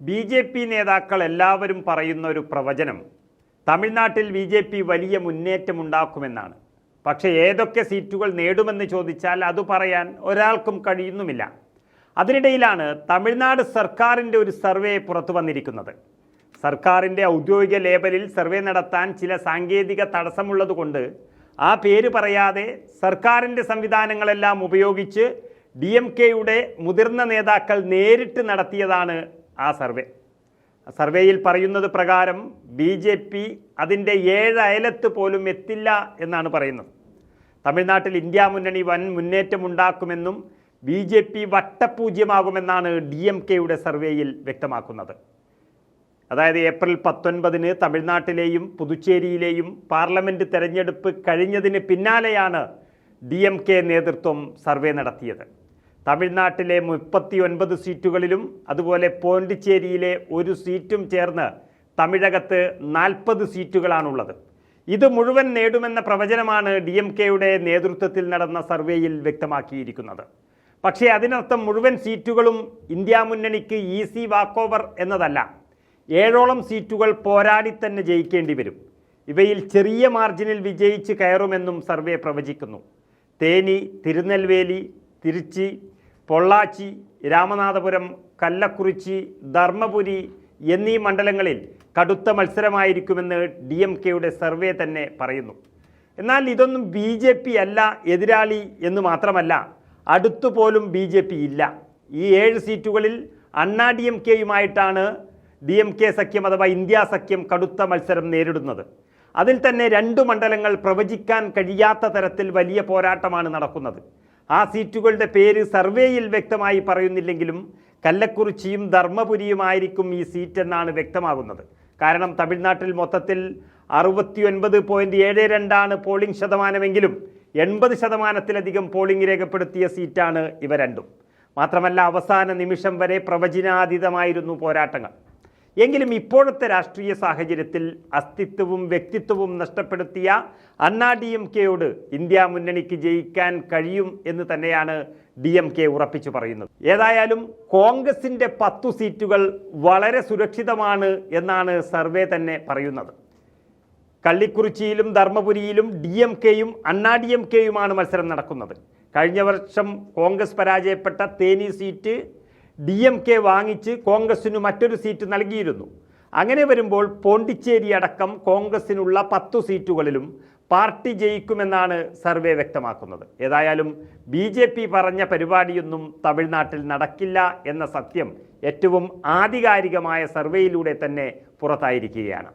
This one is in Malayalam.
ബി ജെ പി നേതാക്കൾ എല്ലാവരും പറയുന്ന ഒരു പ്രവചനം തമിഴ്നാട്ടിൽ ബി ജെ പി വലിയ മുന്നേറ്റമുണ്ടാക്കുമെന്നാണ്. പക്ഷേ ഏതൊക്കെ സീറ്റുകൾ നേടുമെന്ന് ചോദിച്ചാൽ അത് പറയാൻ ഒരാൾക്കും കഴിയുന്നുമില്ല. അതിനിടയിലാണ് തമിഴ്നാട് സർക്കാരിന്റെ ഒരു സർവേ പുറത്തു വന്നിരിക്കുന്നത്. സർക്കാരിന്റെ ഔദ്യോഗിക ലേബലിൽ സർവേ നടത്താൻ ചില സാങ്കേതിക തടസ്സമുള്ളതുകൊണ്ട് ആ പേര് പറയാതെ സർക്കാരിന്റെ സംവിധാനങ്ങളെല്ലാം ഉപയോഗിച്ച് ഡി എം കെയുടെ മുതിർന്ന നേതാക്കൾ നേരിട്ട് നടത്തിയതാണ് ആ സർവേ. സർവേയിൽ പറയുന്നത് പ്രകാരം ബി ജെ പി അതിന്റെ ഏഴ് അയലത്ത് പോലും എത്തില്ല എന്നാണ് പറയുന്നത്. തമിഴ്നാട്ടിൽ ഇന്ത്യ മുന്നണി വൻ മുന്നേറ്റമുണ്ടാക്കുമെന്നും ബി ജെ പി വട്ടപൂജ്യമാകുമെന്നാണ് ഡി എം കെയുടെ സർവേയിൽ വ്യക്തമാക്കുന്നത്. അതായത് ഏപ്രിൽ പത്തൊൻപതിന് തമിഴ്നാട്ടിലെയും പുതുച്ചേരിയിലെയും പാർലമെന്റ് തെരഞ്ഞെടുപ്പ് കഴിഞ്ഞതിന് പിന്നാലെയാണ് ഡി എം കെ നേതൃത്വം സർവേ നടത്തിയത്. തമിഴ്നാട്ടിലെ മുപ്പത്തി ഒൻപത് സീറ്റുകളിലും അതുപോലെ പോണ്ടിച്ചേരിയിലെ ഒരു സീറ്റും ചേർന്ന് തമിഴകത്ത് നാൽപ്പത് സീറ്റുകളാണുള്ളത്. ഇത് മുഴുവൻ നേടുമെന്ന പ്രവചനമാണ് ഡി എം കെയുടെ നേതൃത്വത്തിൽ നടന്ന സർവേയിൽ വ്യക്തമാക്കിയിരിക്കുന്നത്. പക്ഷേ അതിനർത്ഥം മുഴുവൻ സീറ്റുകളും ഇന്ത്യ മുന്നണിക്ക് ഈസി വാക്ക് ഓവർ എന്നതല്ല. ഏഴോളം സീറ്റുകൾ പോരാടി തന്നെ ജയിക്കേണ്ടി വരും. ഇവയിൽ ചെറിയ മാർജിനിൽ വിജയിച്ച് കയറുമെന്നും സർവേ പ്രവചിക്കുന്നു. തേനി തിരുനെൽവേലി തിരുച്ചി പൊള്ളാച്ചി രാമനാഥപുരം കല്ലക്കുറിച്ചി ധർമ്മപുരി എന്നീ മണ്ഡലങ്ങളിൽ കടുത്ത മത്സരമായിരിക്കുമെന്ന് ഡി എം കെയുടെ സർവേ തന്നെ പറയുന്നു. എന്നാൽ ഇതൊന്നും ബി ജെ പി അല്ല എതിരാളി എന്ന് മാത്രമല്ല അടുത്തുപോലും ബി ജെ പി ഇല്ല. ഈ ഏഴ് സീറ്റുകളിൽ അണ്ണാ ഡി എം കെയുമായിട്ടാണ് ഡി എം കെ സഖ്യം അഥവാ ഇന്ത്യ സഖ്യം കടുത്ത മത്സരം നേരിടുന്നത്. അതിൽ തന്നെ രണ്ട് മണ്ഡലങ്ങൾ പ്രവചിക്കാൻ കഴിയാത്ത തരത്തിൽ വലിയ പോരാട്ടമാണ് നടക്കുന്നത്. ആ സീറ്റുകളുടെ പേര് സർവേയിൽ വ്യക്തമായി പറയുന്നില്ലെങ്കിലും കല്ലക്കുറിച്ചിയും ധർമ്മപുരിയുമായിരിക്കും ഈ സീറ്റ് എന്നാണ് വ്യക്തമാകുന്നത്. കാരണം തമിഴ്നാട്ടിൽ മൊത്തത്തിൽ അറുപത്തി ഒൻപത് പോയിന്റ് ഏഴ് രണ്ടാണ് പോളിംഗ് ശതമാനമെങ്കിലും എൺപത് ശതമാനത്തിലധികം പോളിംഗ് രേഖപ്പെടുത്തിയ സീറ്റാണ് ഇവ രണ്ടും. മാത്രമല്ല അവസാന നിമിഷം വരെ പ്രവചനാതീതമായിരുന്നു പോരാട്ടങ്ങൾ. എങ്കിലും ഇപ്പോഴത്തെ രാഷ്ട്രീയ സാഹചര്യത്തിൽ അസ്തിത്വവും വ്യക്തിത്വവും നഷ്ടപ്പെടുത്തിയ അണ്ണാ ഡി എം കെയോട് ഇന്ത്യ മുന്നണിക്ക് ജയിക്കാൻ കഴിയും എന്ന് തന്നെയാണ് ഡി എം കെ ഉറപ്പിച്ചു പറയുന്നത്. ഏതായാലും കോൺഗ്രസിന്റെ പത്തു സീറ്റുകൾ വളരെ സുരക്ഷിതമാണ് എന്നാണ് സർവേ തന്നെ പറയുന്നത്. കള്ളിക്കുറിച്ചിയിലും ധർമ്മപുരിയിലും ഡി എം കെയും അണ്ണാ ഡി എം കെയുമാണ് മത്സരം നടക്കുന്നത്. കഴിഞ്ഞ വർഷം കോൺഗ്രസ് പരാജയപ്പെട്ട Theni seat D M K വാങ്ങിച്ച് കോൺഗ്രസിന് മറ്റൊരു സീറ്റ് നൽകിയിരുന്നു. അങ്ങനെ വരുമ്പോൾ പോണ്ടിച്ചേരി അടക്കം കോൺഗ്രസിനുള്ള പത്തു സീറ്റുകളിലും പാർട്ടി ജയിക്കുമെന്നാണ് സർവേ വ്യക്തമാക്കുന്നത്. ഏതായാലും ബി ജെ പി പറഞ്ഞ പരിപാടിയൊന്നും തമിഴ്നാട്ടിൽ നടക്കില്ല എന്ന സത്യം ഏറ്റവും ആധികാരികമായ സർവേയിലൂടെ തന്നെ പുറത്തായിരിക്കുകയാണ്.